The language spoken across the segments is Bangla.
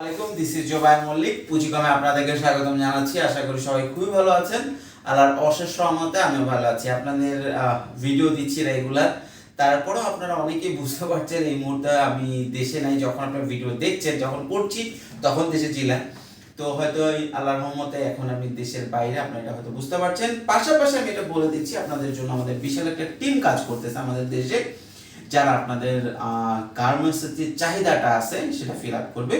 আলাইকুম দিস ইজ জোবাই মল্লিক পুঁজিকমে আপনাদেরকে স্বাগতম জানাচ্ছি। আশা করি সবাই খুবই ভালো আছেন। আল্লাহর অশেষ রহমতে আমিও ভালো আছি। আপনাদের ভিডিও দিচ্ছি রেগুলার তারপরেও আপনারা অনেকেই বুঝতে পারছেন, এই মুহূর্তে আমি দেশে নাই, যখন আপনার ভিডিও দেখছেন, যখন করছি, তখন দেশে ছিলাম তো হয়তো এই আল্লাহর রহমতে এখন আমি দেশের বাইরে, আপনারা এটা হয়তো বুঝতে পারছেন। পাশাপাশি আমি এটা বলে দিচ্ছি, আপনাদের জন্য আমাদের বিশাল একটা টিম কাজ করতেছে আমাদের দেশে, যারা আপনাদের গার্মেন্টসের যে চাহিদাটা আছে, সেটা ফিল আপ করবে।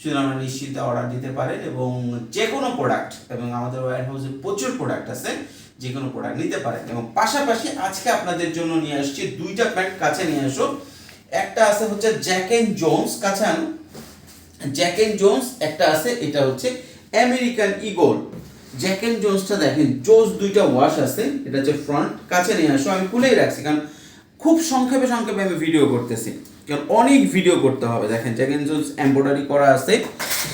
সুতরাং আপনারা নিশ্চিন্তে অর্ডার দিতে পারেন এবং যে কোনো প্রোডাক্ট এবং আমাদের ওয়ার হাউসে প্রচুর প্রোডাক্ট আছে যে কোনো প্রোডাক্ট নিতে পারেন। এবং পাশাপাশি আজকে আপনাদের জন্য নিয়ে আসছি দুইটা প্যান্ট কাছে নিয়ে আসো একটা আছে হচ্ছে জ্যাক জোন্স কাছে আনো। জ্যাক এন্ড জোন্স একটা আছে, এটা হচ্ছে আমেরিকান ইগল জ্যাক এন্ড জোন্সটা দেখেন জোস দুইটা ওয়াশ আছে, এটা হচ্ছে ফ্রন্ট কাছে নিয়ে আসো। আমি খুলেই রাখছি, কারণ খুব সংক্ষেপে সংক্ষেপে আমি ভিডিও করতেছি। কারণ অনেক ভিডিও করতে হবে। দেখেন জ্যাক এন্ড জোন্স এমব্রয়ডারি করা আছে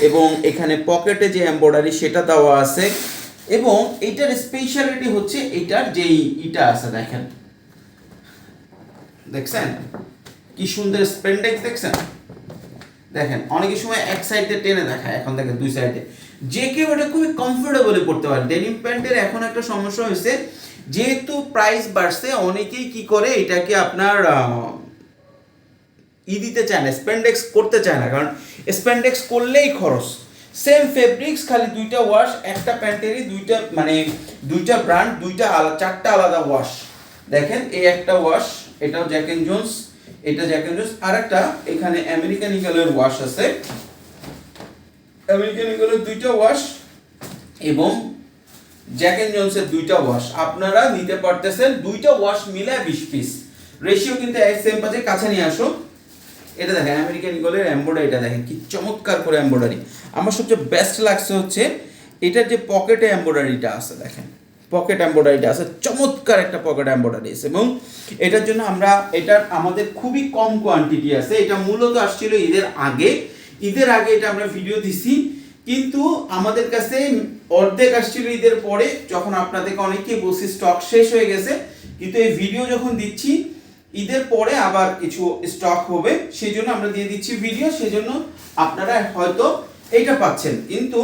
এবং এখানে পকেটে যে এমব্রয়ডারি সেটা দেওয়া আছে এবং এইটার স্পেশালিটি হচ্ছে এইটার যেই ইটা আছে, দেখেন। দেখছেন? কি সুন্দর স্পেন্ডেক্স দেখছেন? দেখেন, অনেক সময় এক সাইডে টেনে দেখায়, এখন দেখেন দুই সাইডে যে কেউ এটা খুবই কমফোর্টেবলি পড়তে পারে ডেনিম প্যান্টের এখন একটা সমস্যা হয়েছে, যেহেতু প্রাইস বাড়ছে, অনেকেই কি করে, এটাকে আপনার ই দিতে চায় না স্প্যান্ডেক্স করতে চায় না, কারণ স্প্যান্ডেক্স করলেই খরচ। সেম ফেব্রিক্স খালি দুইটা ওয়াশ একটা প্যান্টেরই দুইটা মানে দুইটা ব্র্যান্ড দুইটা আলাদা চারটা আলাদা ওয়াশ দেখেন, এই একটা ওয়াশ এটাও জ্যাকেন জোন্স এটা জ্যাকেন জোন্স আর একটা এখানে আমেরিকান ইগলের ওয়াশ আছে। আমেরিকান ইগলের দুইটা ওয়াশ এবং জ্যাক এন্ড জোন্সের দুইটা ওয়াশ আপনারা নিতে পারতেছেন দুইটা ওয়াশ মিলে বিশ পিস রেশিও কিন্তু এক সেম পাচ্ছে কাছে নিয়ে আসো এটা দেখেন আমেরিকান ইগলের এমব্রয়ডারি এটা দেখেন, কি চমৎকার করে এমব্রয়ডারি আমার সবচেয়ে বেস্ট লাগছে হচ্ছে, এটার যে পকেটে এমব্রয়ডারিটা আছে, দেখেন। পকেট এমব্রয়ডারিটা আছে, চমৎকার একটা পকেট এমব্রয়ডারি আছে। এবং এটার জন্য আমরা, এটার আমাদের খুবই কম কোয়ান্টিটি আছে। এটা মূলত আসছিল ঈদের আগে। ঈদের আগে এটা আমরা ভিডিও দিছি। কিন্তু আমাদের কাছে অর্ধেক আসছিল ঈদের পরে, যখন আপনাদেরকে অনেকেই বলছি স্টক শেষ হয়ে গেছে। কিন্তু এই ভিডিও যখন দিচ্ছি, ঈদের পরে আবার কিছু স্টক হবে। সেই জন্য আমরা দিয়ে দিচ্ছি ভিডিও সেই জন্য আপনারা হয়তো এইটা পাচ্ছেন। কিন্তু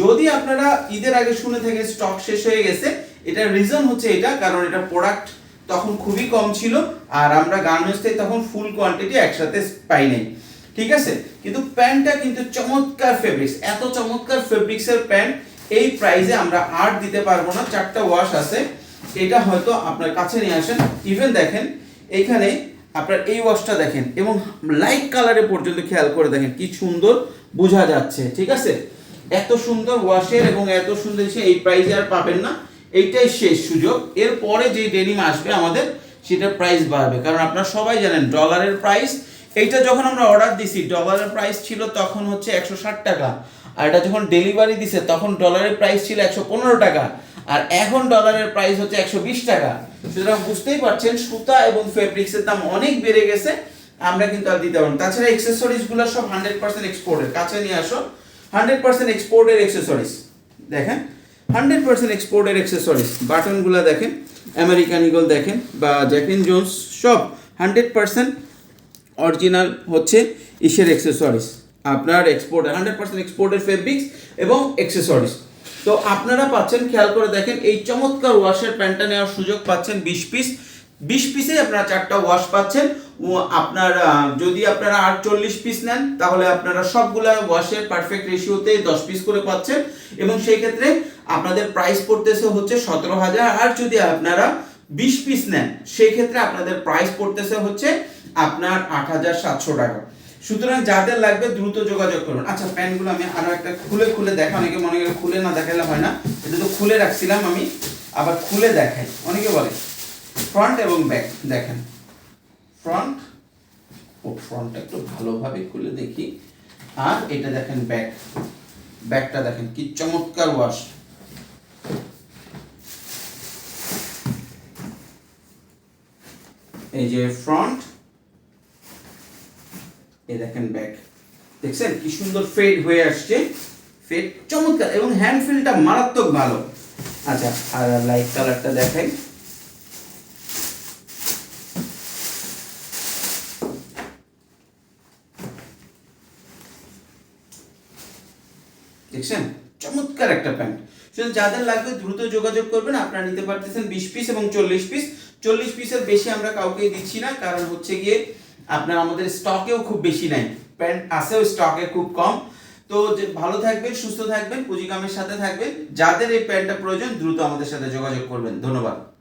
যদি আপনারা ঈদের আগে শুনে থেকে স্টক শেষ হয়ে গেছে এটার রিজন হচ্ছে এটা, কারণ এটা প্রোডাক্ট তখন খুবই কম ছিল। আর আমরা গার্মেন্টস থেকে তখন ফুল কোয়ান্টিটি একসাথে পাই নাই। ঠিক আছে? কিন্তু প্যান্টটা কিন্তু চমৎকার ফেব্রিক্স এত চমৎকার ফেব্রিক্সের প্যান্ট, এই প্রাইসে আমরা আর দিতে পারব না, চারটা ওয়াশ আছে। এটা হয়তো আপনার কাছে নিয়ে আসেন। ইভেন দেখেন এখানে আপনার এই ওয়াশটা দেখেন, এবং লাইট কালারে পর্যন্ত খেয়াল করে দেখেন কি সুন্দর বোঝা যাচ্ছে, ঠিক আছে? এত সুন্দর ওয়াশের এবং এত সুন্দর সে এই প্রাইসে আর পাবেন না, এইটাই শেষ সুযোগ। এরপরে যে ডেনিম আসবে আমাদের, সেটার প্রাইস বাড়বে। কারণ আপনারা সবাই জানেন ডলারের প্রাইস এইটা যখন আমরা অর্ডার দিছি ডলারের প্রাইস ছিল তখন হচ্ছে একশো ষাট টাকা। আর এটা যখন ডেলিভারি দিছে, তখন ডলারের প্রাইস ছিল একশো পনেরো টাকা। আর এখন ডলারের প্রাইস হচ্ছে একশো বিশ টাকা। সুতরাং বুঝতেই পারছেন, সুতা এবং ফেব্রিক্সের দাম অনেক বেড়ে গেছে, আমরা কিন্তু আর দিতে পারব। তাছাড়া এক্সেসরিজগুলো সব হান্ড্রেড পার্সেন্ট এক্সপোর্টের কাছে নিয়ে আসো হান্ড্রেড পার্সেন্ট এক্সপোর্টের এক্সেসরিজ দেখেন হান্ড্রেড পার্সেন্ট এক্সপোর্টের এক্সেসরিজ বাটনগুলো দেখেন আমেরিকান ইগল দেখেন, বা জ্যাকিন জোন্স সব হান্ড্রেড পার্সেন্ট অরিজিনাল হচ্ছে ইসের এক্সেসরিজ আপনার এক্সপোর্ট হান্ড্রেড পার্সেন্ট এক্সপোর্টের ফেব্রিক্স এবং এক্সেসরিজ তো আপনারা পাচ্ছেন, খেয়াল করে দেখেন, এই চমৎকার ওয়াশের প্যান্টটা নেওয়ার সুযোগ পাচ্ছেন বিশ পিস বিশ পিসে আপনারা চারটা ওয়াশ পাচ্ছেন। আপনার যদি আপনারা আর চল্লিশ পিস নেন, তাহলে আপনারা সবগুলা ওয়াশের পারফেক্ট রেশিওতে দশ পিস করে পাচ্ছেন। এবং সেই ক্ষেত্রে আপনাদের প্রাইস পড়তেছে হচ্ছে সতেরো হাজার। আর যদি আপনারা বিশ পিস নেন, সেই ক্ষেত্রে আপনাদের প্রাইস পড়তেছে হচ্ছে আপনার আট হাজার সাতশো টাকা। সুতরাং যাদের লাগবে দ্রুত যোগাযোগ করুন। আচ্ছা প্যান্টগুলো আমি আরও একটা খুলে খুলে দেখা অনেকে মনে করে খুলে না দেখালে হয় না। এটা তো খুলে রাখছিলাম আমি। আবার খুলে দেখাই। অনেকে বলে ফ্রন্ট এবং ব্যাক দেখেন। ফ্রন্ট ও ফ্রন্টটা একটু ভালোভাবে খুলে দেখি। আর এটা দেখেন ব্যাক ব্যাকটা দেখেন কি চমৎকার ওয়াশ এই যে ফ্রন্ট দেখেন ব্যাক দেখছেন? কি সুন্দর ফেড হয়ে আসছে। ফেড চমৎকার এবং হ্যান্ড ফিলটা মারাত্মক ভালো। আচ্ছা আর লাইট কালারটা দেখাই। দেখছেন? চমৎকার একটা প্যান্ট শুধু যাদের লাগবে দ্রুত যোগাযোগ করবেন, আপনারা নিতে পারতেছেন বিশ পিস এবং চল্লিশ পিস চল্লিশ পিসের বেশি আমরা কাউকে দিচ্ছি না, কারণ হচ্ছে গিয়ে আপনার আমাদের স্টকেও খুব বেশি নাই। প্যান্ট আছেও স্টকে খুব কম। তো যে ভালো থাকবেন, সুস্থ থাকবেন, পুঁজিকামের সাথে থাকবেন। যাদের এই প্যান্টটা প্রয়োজন, দ্রুত আমাদের সাথে যোগাযোগ করবেন। ধন্যবাদ।